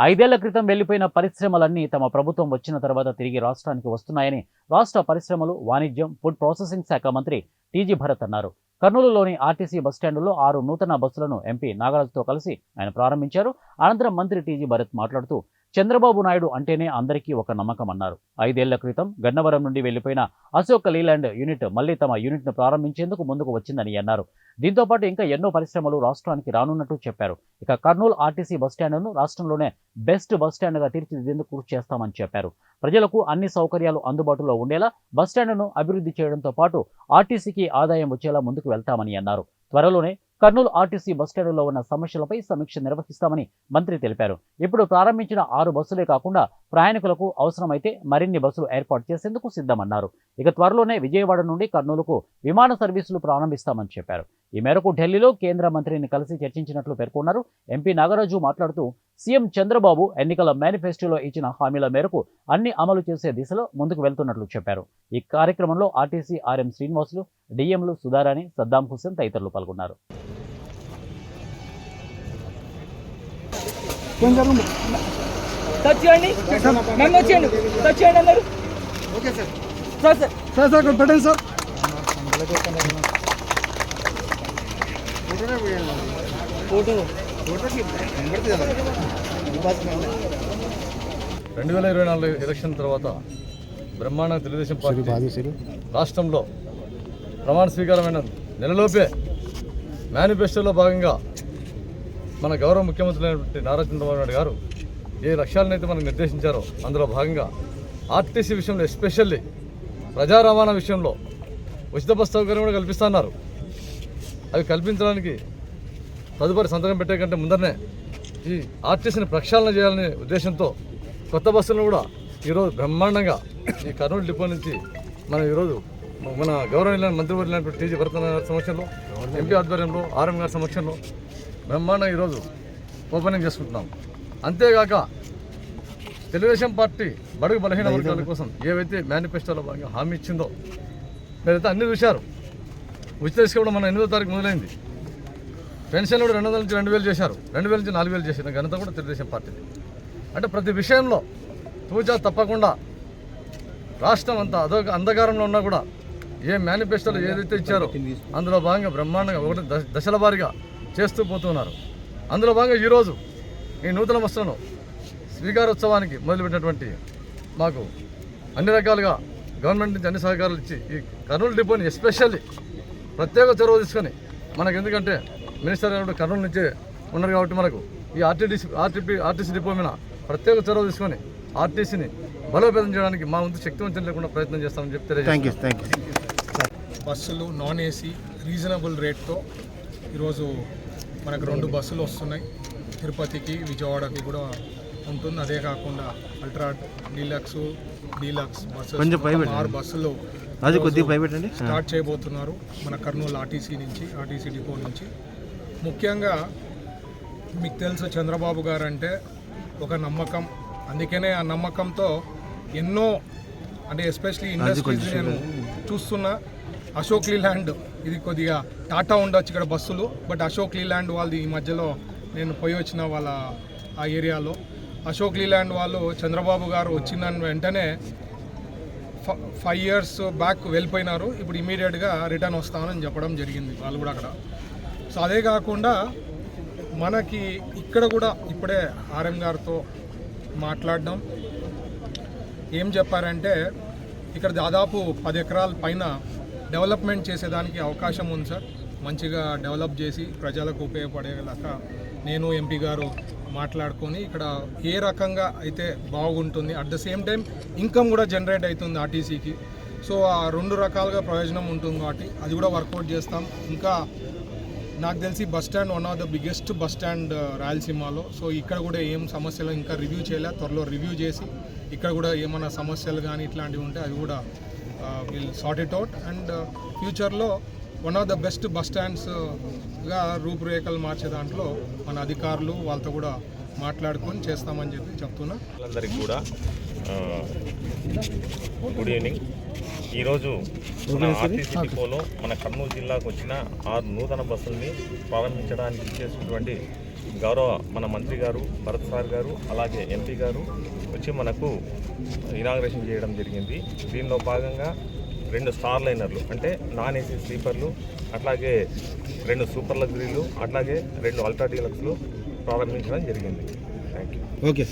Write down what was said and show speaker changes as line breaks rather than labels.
ఐదేళ్ళ క్రితం వెళ్ళిపోయిన పరిశ్రమలన్నీ తమ ప్రభుత్వం వచ్చిన తర్వాత తిరిగి రాష్ట్రానికి వస్తున్నాయని రాష్ట్ర పరిశ్రమలు వాణిజ్యం ఫుడ్ ప్రాసెసింగ్ శాఖ మంత్రి టీజీ భరత్ అన్నారు. కర్నూలులోని ఆర్టీసీ బస్టాండులో ఆరు నూతన బస్సులను ఎంపీ నాగరాజుతో కలిసి ఆయన ప్రారంభించారు. అనంతరం మంత్రి టీజీ భరత్ మాట్లాడుతూ చంద్రబాబు నాయుడు అంటేనే అందరికీ ఒక నమ్మకం అన్నారు. ఐదేళ్ళ క్రితం గన్నవరం నుండి వెళ్ళిపోయిన అశోక్ లీలాండ్ యూనిట్ మళ్ళీ తమ యూనిట్ను ప్రారంభించేందుకు ముందుకు వచ్చిందని అన్నారు. దీంతో పాటు ఇంకా ఎన్నో పరిశ్రమలు రాష్ట్రానికి రానున్నట్టు చెప్పారు. ఇక కర్నూలు ఆర్టీసీ బస్టాండ్ను రాష్ట్రంలోనే బెస్ట్ బస్టాండ్గా తీర్చిదిద్దేందుకు కృషి చేస్తామని చెప్పారు. ప్రజలకు అన్ని సౌకర్యాలు అందుబాటులో ఉండేలా బస్టాండ్ను అభివృద్ధి చేయడంతో పాటు ఆర్టీసీకి ఆదాయం వచ్చేలా ముందుకు వెళ్తామని అన్నారు. త్వరలోనే కర్నూలు ఆర్టీసీ బస్టాండ్లో ఉన్న సమస్యలపై సమీక్ష నిర్వహిస్తామని మంత్రి తెలిపారు. ఇప్పుడు ప్రారంభించిన ఆరు బస్సులే కాకుండా ప్రయాణికులకు అవసరమైతే మరిన్ని బస్సులు ఏర్పాటు చేసేందుకు సిద్ధమన్నారు. ఇక త్వరలోనే విజయవాడ నుండి కర్నూలుకు విమాన సర్వీసులు ప్రారంభిస్తామని చెప్పారు. ఈ మేరకు ఢిల్లీలో కేంద్ర మంత్రిని కలిసి చర్చించినట్లు పేర్కొన్నారు. ఎంపీ నాగరాజు మాట్లాడుతూ సీఎం చంద్రబాబు ఎన్నికల మేనిఫెస్టోలో ఇచ్చిన హామీల మేరకు అన్ని అమలు చేసే దిశలో ముందుకు వెళ్తున్నట్లు చెప్పారు. ఈ కార్యక్రమంలో ఆర్టీసీ ఆర్ఎం శ్రీనివాసులు డిఎంలు సుధారాణి సద్దాం హుస్సేన్ తదితరులు పాల్గొన్నారు.
టచ్ చేయండి. నన్ను వచ్చేయండి. టచ్ చేయండి అందరు.
Okay sir.
Sir sir
sir sir ఇక్కడ పెట్టండి సార్.
ఫోటో
రెండు వేల ఇరవై నాలుగు ఎలక్షన్ తర్వాత బ్రహ్మాండ తెలుగుదేశం పార్టీ రాష్ట్రంలో ప్రమాణ స్వీకారమైన నెలలోపే మేనిఫెస్టోలో భాగంగా మన గౌరవ ముఖ్యమంత్రి అయినటువంటి నారా చంద్రబాబు నాయుడు గారు ఏ లక్ష్యాలనైతే మనకు నిర్దేశించారో అందులో భాగంగా ఆర్టీసీ విషయంలో ఎస్పెషల్లీ ప్రజా రవాణా విషయంలో ఉచిత బస్ సౌకర్యం కూడా కల్పిస్తున్నారు. అవి కల్పించడానికి తదుపరి సంతకం పెట్టే కంటే ముందరనే ఈ ఆర్టీసీని ప్రక్షాళన చేయాలనే ఉద్దేశంతో కొత్త బస్సులను కూడా ఈరోజు బ్రహ్మాండంగా ఈ కర్నూలు డిపో నుంచి మనం ఈరోజు మన గౌరవ మంత్రివర్యులైనటువంటి టీజీ భరతన గారి సమక్షంలో ఎంపీ ఆధ్వర్యంలో ఆర్ఎం గారి సమక్షంలో బ్రహ్మాండంగా ఈరోజు ఓపెనింగ్ చేసుకుంటున్నాం. అంతేగాక తెలుగుదేశం పార్టీ బడుగు బలహీన వర్గాల కోసం ఏవైతే మేనిఫెస్టోలో భాగంగా హామీ ఇచ్చిందో మీరైతే అన్ని చూశారు. ఉచిత ఇసుక కూడా మన ఎనిమిదో తారీఖు మొదలైంది. పెన్షన్ కూడా రెండు వందల నుంచి రెండు వేలు చేశారు. రెండు వేల నుంచి నాలుగు వేలు చేసిన ఘనత కూడా తెలుగుదేశం పార్టీది. అంటే ప్రతి విషయంలో తూచా తప్పకుండా రాష్ట్రం అంతా అదో అంధకారంలో ఉన్నా కూడా ఏ మేనిఫెస్టోలో ఏదైతే ఇచ్చారో అందులో భాగంగా బ్రహ్మాండంగా ఒకటి దశ- దశల వారీగా చేస్తూ పోతున్నారు అందులో భాగంగా ఈరోజు ఈ నూతన వస్త్రాలను స్వీకారోత్సవానికి మొదలుపెట్టినటువంటి మాకు అన్ని రకాలుగా గవర్నమెంట్ నుంచి అన్ని సహకారాలు ఇచ్చి ఈ కర్నూలు డిపోని ఎస్పెషల్లీ ప్రత్యేక చొరవ తీసుకొని మనకు ఎందుకంటే మినిస్టర్ గారు కూడా కర్నూలు నుంచే ఉన్నారు కాబట్టి మనకు ఈ ఆర్టీడీసీ ఆర్టీపీ ఆర్టీసీ డిపో మీద ప్రత్యేక చొరవ తీసుకొని ఆర్టీసీని బలోపేతం చేయడానికి మా వంతు శక్తివంతం లేకుండా ప్రయత్నం చేస్తామని తెలియజేస్తాం
బస్సులు నాన్ ఏసీ రీజనబుల్ రేట్తో ఈరోజు మనకు రెండు బస్సులు వస్తున్నాయి. తిరుపతికి విజయవాడకి కూడా ఉంటుంది. అదే కాకుండా అల్ట్రా డీలక్స్ డీలక్స్ బస్సెస్ ఆరు బస్సులు
అది కొద్దిగా
స్టార్ట్ చేయబోతున్నారు మన కర్నూలు ఆర్టీసీ నుంచి ఆర్టీసీ డిపో నుంచి. ముఖ్యంగా మీకు తెలుసు చంద్రబాబు గారు అంటే ఒక నమ్మకం. అందుకనే ఆ నమ్మకంతో ఎన్నో అంటే ఎస్పెషలీ ఇండస్ట్రీస్ నేను చూస్తున్నా అశోక్ లీలాండ్ ఇది కొద్దిగా టాటా ఉండొచ్చు ఇక్కడ బస్సులు బట్ అశోక్ లీలాండ్ వాళ్ళది ఈ మధ్యలో నేను పోయి వచ్చిన వాళ్ళ ఆ ఏరియాలో. అశోక్ లీలాండ్ వాళ్ళు చంద్రబాబు గారు వచ్చిన వెంటనే ఫ- ఫైవ్ ఇయర్స్ బ్యాక్ వెళ్ళిపోయినారు. ఇప్పుడు ఇమీడియట్గా రిటర్న్ వస్తామని చెప్పడం జరిగింది వాళ్ళు కూడా అక్కడ. సో అదే కాకుండా మనకి ఇక్కడ కూడా ఇప్పుడే ఆర్ఎం గారితో మాట్లాడడం. ఏం చెప్పారంటే ఇక్కడ దాదాపు పది ఎకరాల పైన డెవలప్మెంట్ చేసేదానికి అవకాశం ఉంది సార్. మంచిగా డెవలప్ చేసి ప్రజలకు ఉపయోగపడేలాగా నేను ఎంపీ గారు మాట్లాడుకొని ఇక్కడ ఏ రకంగా అయితే బాగుంటుంది at the same time income కూడా జనరేట్ అవుతుంది ఆర్టీసీకి. సో ఆ రెండు రకాలుగా ప్రయోజనం ఉంటుంది కాబట్టి అది కూడా వర్కౌట్ చేస్తాం. ఇంకా నాకు తెలిసి bus stand one of the biggest bus stand రాయలసీమలో. సో ఇక్కడ కూడా ఏం సమస్యలు ఇంకా రివ్యూ చేయలే త్వరలో రివ్యూ చేసి ఇక్కడ కూడా ఏమైనా సమస్యలు కానీ ఇట్లాంటివి ఉంటే అది కూడా will sort it out and ఫ్యూచర్లో one of the best bus స్టాండ్స్గా రూపురేఖలు మార్చే దాంట్లో మన అధికారులు వాళ్ళతో కూడా మాట్లాడుకొని చేస్తామని చెప్పి చెప్తున్నా.
అందరికి కూడా గుడ్ ఈవినింగ్ ఈరోజు మన ఆర్టీసీ డిపోలో మన కర్నూలు జిల్లాకు వచ్చిన ఆరు నూతన బస్సుల్ని ప్రారంభించడానికి చేసినటువంటి గౌరవ మన మంత్రి గారు భరత్ సార్ గారు అలాగే ఎంపీ గారు వచ్చి మనకు ఇనాగ్రేషన్ చేయడం జరిగింది. దీనిలో భాగంగా రెండు స్టార్ లైనర్లు అంటే నాన్ ఏసీ స్లీపర్లు అట్లాగే రెండు సూపర్ లగ్జరీలు అట్లాగే రెండు అల్ట్రా డీలక్స్లు ప్రారంభించడం జరిగింది. Thank you
okay.